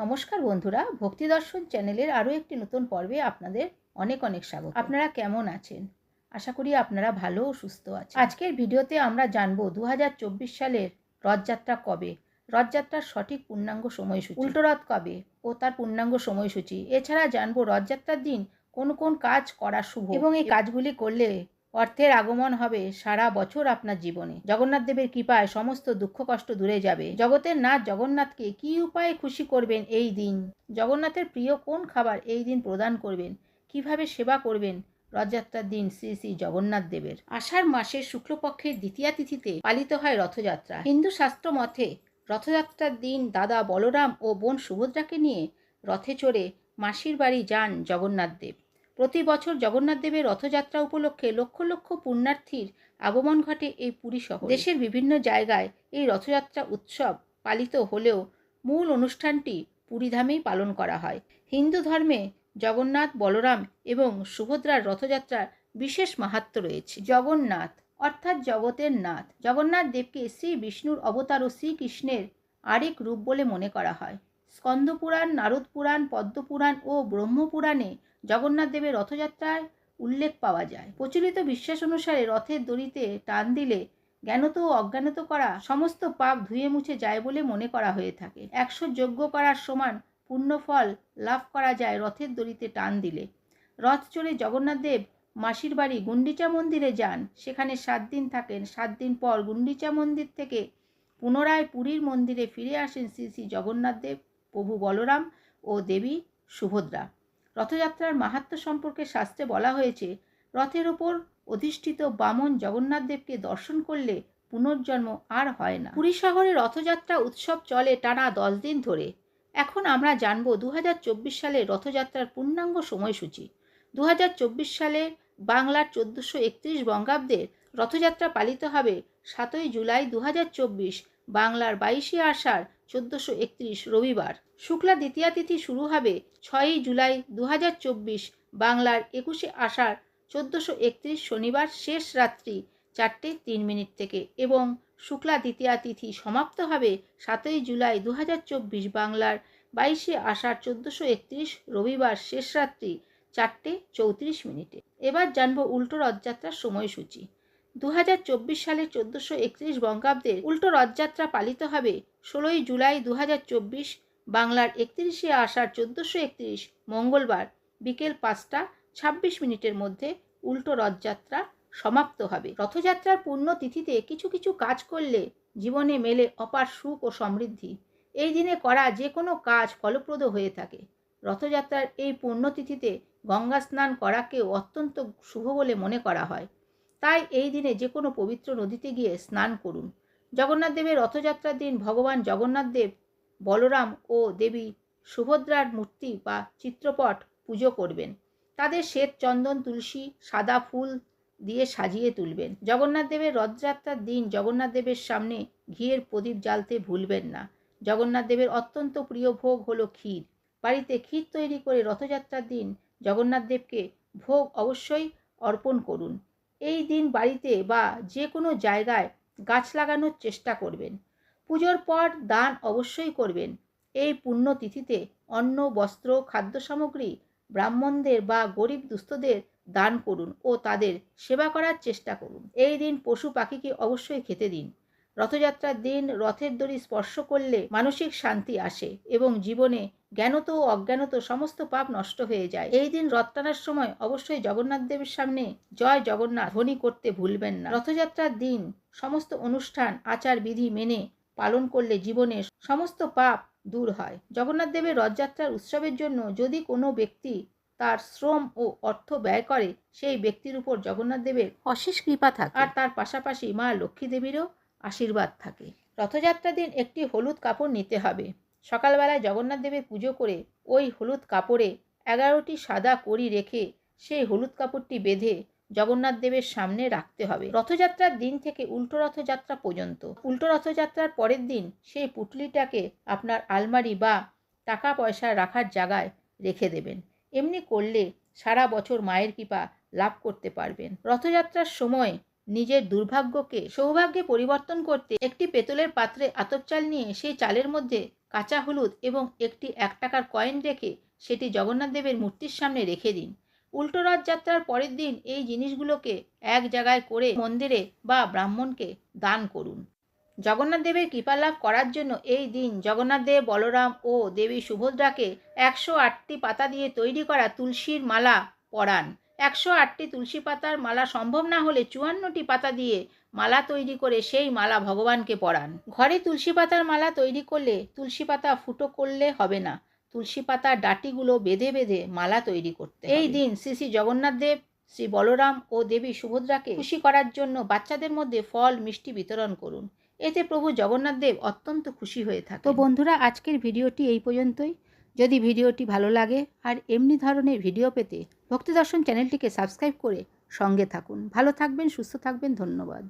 নমস্কার বন্ধুরা ভক্তি দর্শন চ্যানেলের আরও একটি নতুন পর্বে আপনাদের অনেক অনেক স্বাগত। আপনারা কেমন আছেন? আশা করি আপনারা ভালো ও সুস্থ আছেন। আজকের ভিডিওতে আমরা জানব দু হাজার চব্বিশ সালের রথযাত্রা কবে? রথযাত্রার সঠিক পূর্ণাঙ্গ সময়সূচি। উল্টো রথ কবে? ও তার পূর্ণাঙ্গ সময়সূচি। এছাড়া জানব রথযাত্রার দিন কোন কোন কাজ করা শুভ এবং এই কাজগুলি করলে অর্থের আগমন হবে সারা বছর আপনার জীবনে। জগন্নাথ দেবের কৃপায় সমস্ত দুঃখ কষ্ট দূরে যাবে। জগতের নাথ জগন্নাথকে কি উপায়ে খুশি করবেন এই দিন? জগন্নাথের প্রিয় কোন খাবার এই দিন প্রদান করবেন? কীভাবে সেবা করবেন? রথযাত্রার দিন শ্রী শ্রী জগন্নাথ দেবের। আষাঢ় মাসের শুক্লপক্ষের দ্বিতীয়া তিথিতে পালিত হয় রথযাত্রা। হিন্দু শাস্ত্র মতে রথযাত্রার দিন দাদা বলরাম ও বোন সুভদ্রাকে নিয়ে রথে চড়ে মাসির বাড়ি যান জগন্নাথ দেব। প্রতি বছর জগন্নাথ দেবের রথযাত্রা উপলক্ষে লক্ষ লক্ষ পুণ্যার্থীর আগমন ঘটে এই পুরী শহর। দেশের বিভিন্ন জায়গায় এই রথযাত্রা উৎসব পালিত হলেও মূল অনুষ্ঠানটি পুরীধামেই পালন করা হয়। হিন্দু ধর্মে জগন্নাথ, বলরাম এবং সুভদ্রার রথযাত্রার বিশেষ মাহাত্ম রয়েছে। জগন্নাথ অর্থাৎ জগতের নাথ। জগন্নাথ দেবকে শ্রী বিষ্ণুর অবতার ও শ্রীকৃষ্ণের আরেক রূপ বলে মনে করা হয়। স্কন্দপুরাণ নারদ পুরাণ পদ্মপুরাণ ও ব্রহ্মপুরাণে জগন্নাথ দেবের রথযাত্রার উল্লেখ পাওয়া যায়। প্রচলিত বিশ্বাস অনুসারে রথের দড়িতে টান দিলে জ্ঞানত ও অজ্ঞানত করা সমস্ত পাপ ধুয়ে মুছে যায় বলে মনে করা হয়ে থাকে। একশো যজ্ঞ করার সমান পুণ্যফল লাভ করা যায় রথের দড়িতে টান দিলে। রথ চড়ে জগন্নাথ দেব মাসির বাড়ি গুন্ডিচা মন্দিরে যান। সেখানে সাত দিন থাকেন। সাত দিন পর গুন্ডিচা মন্দির থেকে পুনরায় পুরীর মন্দিরে ফিরে আসেন শ্রী শ্রী জগন্নাথ দেব, প্রভু বলরাম ও দেবী সুভদ্রা। রথযাত্রার মাহাত্ম সম্পর্কে শাস্ত্রে বলা হয়েছে, রথের ওপর অধিষ্ঠিত বামন জগন্নাথদেবকে দর্শন করলে পুনর্জন্ম আর হয় না। পুরী শহরে রথযাত্রা উৎসব চলে টানা দশ দিন ধরে। এখন আমরা জানব দু হাজার চব্বিশ সালে রথযাত্রার পূর্ণাঙ্গ সময়সূচি। দু হাজার চব্বিশ সালে বাংলার চোদ্দোশো একত্রিশ বঙ্গাব্দের রথযাত্রা পালিত হবে সাতই জুলাই দু হাজার চব্বিশ, বাংলার বাইশে আষাঢ় চোদ্দোশো একত্রিশ রবিবার। শুক্লা দ্বিতীয়া তিথি শুরু হবে ছয়ই জুলাই দু হাজার চব্বিশ বাংলার একুশে আষাঢ় চোদ্দোশো একত্রিশ শনিবার শেষ রাত্রি চারটে তিন মিনিট থেকে এবং শুক্লা দ্বিতীয়া তিথি সমাপ্ত হবে সাতই জুলাই দু হাজার চব্বিশ বাংলার বাইশে আষাঢ় চোদ্দোশো একত্রিশ রবিবার শেষ রাত্রি চারটে চৌত্রিশ মিনিটে। এবার জানব উল্টো রথযাত্রার সময়সূচি। দু সালের চোদ্দোশো একত্রিশ বঙ্গাব্দের উল্টো রথযাত্রা পালিত হবে ষোলোই জুলাই দু হাজার চব্বিশ, বাংলার একত্রিশে আষাঢ় চোদ্দোশো একত্রিশ, মঙ্গলবার বিকেল পাঁচটা ছাব্বিশ মিনিটের মধ্যে উল্টো রথযাত্রা সমাপ্ত হবে। রথযাত্রার পূর্ণ তিথিতে কিছু কিছু কাজ করলে জীবনে মেলে অপার সুখ ও সমৃদ্ধি। এই দিনে করা যে কোনো কাজ ফলপ্রদ হয়ে থাকে। রথযাত্রার এই পুণ্যতিথিতে গঙ্গা স্নান করাকেও অত্যন্ত শুভ বলে মনে করা হয়। তাই এই দিনে যে কোনো পবিত্র নদীতে গিয়ে স্নান করুন। জগন্নাথ দেবের রথযাত্রার দিন ভগবান জগন্নাথ দেব, বলরাম ও দেবী সুভদ্রার মূর্তি বা চিত্রপট পুজো করবেন। তাদের শ্বেত চন্দন, তুলসী, সাদা ফুল দিয়ে সাজিয়ে তুলবেন। জগন্নাথ দেবের রথযাত্রার দিন জগন্নাথ দেবের সামনে ঘিয়ের প্রদীপ জ্বালতে ভুলবেন না। জগন্নাথ দেবের অত্যন্ত প্রিয় ভোগ হলো ক্ষীর। বাড়িতে ক্ষীর তৈরি করে রথযাত্রার দিন জগন্নাথ দেবকে ভোগ অবশ্যই অর্পণ করুন। এই দিন বাড়িতে বা যে কোনো জায়গায় গাছ লাগানোর চেষ্টা করবেন। পুজোর পর দান অবশ্যই করবেন। এই পুণ্যতিথিতে অন্ন, বস্ত্র, খাদ্য সামগ্রী ব্রাহ্মণদের বা গরিব দুস্থদের দান করুন ও তাদের সেবা করার চেষ্টা করুন। এই দিন পশু পাখিকে অবশ্যই খেতে দিন। রথযাত্রার দিন রথের দড়ি স্পর্শ করলে মানসিক শান্তি আসে এবং জীবনে জ্ঞানত ও অজ্ঞানত সমস্ত পাপ নষ্ট হয়ে যায়। এই দিন রথ টানার সময় অবশ্যই জগন্নাথ দেবের সামনে জয় জগন্নাথ ধ্বনি করতে ভুলবেন না। রথযাত্রার দিন সমস্ত অনুষ্ঠান আচার বিধি মেনে পালন করলে জীবনের সমস্ত পাপ দূর হয়। জগন্নাথ দেবের রথযাত্রার উৎসবের জন্য যদি কোনো ব্যক্তি তার শ্রম ও অর্থ ব্যয় করে সেই ব্যক্তির উপর জগন্নাথ দেবের অশেষ কৃপা থাকে। আর তার পাশাপাশি মা লক্ষ্মী দেবীরও আশীর্বাদ থাকে। রথযাত্রার দিন একটি হলুদ কাপড় নিতে হবে। সকালবেলায় জগন্নাথ দেবের পুজো করে ওই হলুদ কাপড়ে এগারোটি সাদা কড়ি রেখে সেই হলুদ কাপড়টি বেঁধে জগন্নাথ দেবের সামনে রাখতে হবে। রথযাত্রার দিন থেকে উল্টো রথযাত্রা পর্যন্ত। উল্টো রথযাত্রার পরের দিন সেই পুটলিটাকে আপনার আলমারি বা টাকা পয়সা রাখার জায়গায় রেখে দেবেন। এমনি করলে সারা বছর মায়ের কৃপা লাভ করতে পারবেন। রথযাত্রার সময় নিজের দুর্ভাগ্যকে, সৌভাগ্যে পরিবর্তন করতে একটি পেতলের পাত্রে আতপ চাল নিয়ে সেই চালের মধ্যে কাঁচা হলুদ এবং একটি এক টাকার কয়েন রেখে সেটি জগন্নাথ দেবের মূর্তির সামনে রেখে দিন। উল্টো রথযাত্রার পরের দিন এই জিনিসগুলোকে এক জায়গায় করে মন্দিরে বা ব্রাহ্মণকে দান করুন। জগন্নাথ দেবের কৃপা লাভ করার জন্য এই দিন জগন্নাথ দেব, বলরাম ও দেবী সুভদ্রাকে একশো আটটি পাতা দিয়ে তৈরি করা তুলসীর মালা পরান। একশো আটটি তুলসী পাতার মালা সম্ভব না হলে চুয়ান্নটি পাতা দিয়ে মালা তৈরি করে সেই মালা ভগবানকে পরান। ঘরে তুলসী পাতার মালা তৈরি করলে তুলসী পাতা ফুটো করলে হবে না। তুলসী পাতার ডাটিগুলো বেঁধে বেঁধে মালা তৈরি করতে এই দিন শ্রী শ্রী জগন্নাথ দেব, শ্রী বলরাম ও দেবী সুভদ্রাকে খুশি করার জন্য বাচ্চাদের মধ্যে ফল, মিষ্টি বিতরণ করুন। এতে প্রভু জগন্নাথ দেব অত্যন্ত খুশি হয়ে থাকে তো বন্ধুরা, আজকের ভিডিওটি এই পর্যন্তই। যদি ভিডিওটি ভালো লাগে আর এমনি ধরনের ভিডিও পেতে ভক্তি দর্শন চ্যানেলটিকে সাবস্ক্রাইব করে সঙ্গে থাকুন। ভালো থাকবেন, সুস্থ থাকবেন, ধন্যবাদ।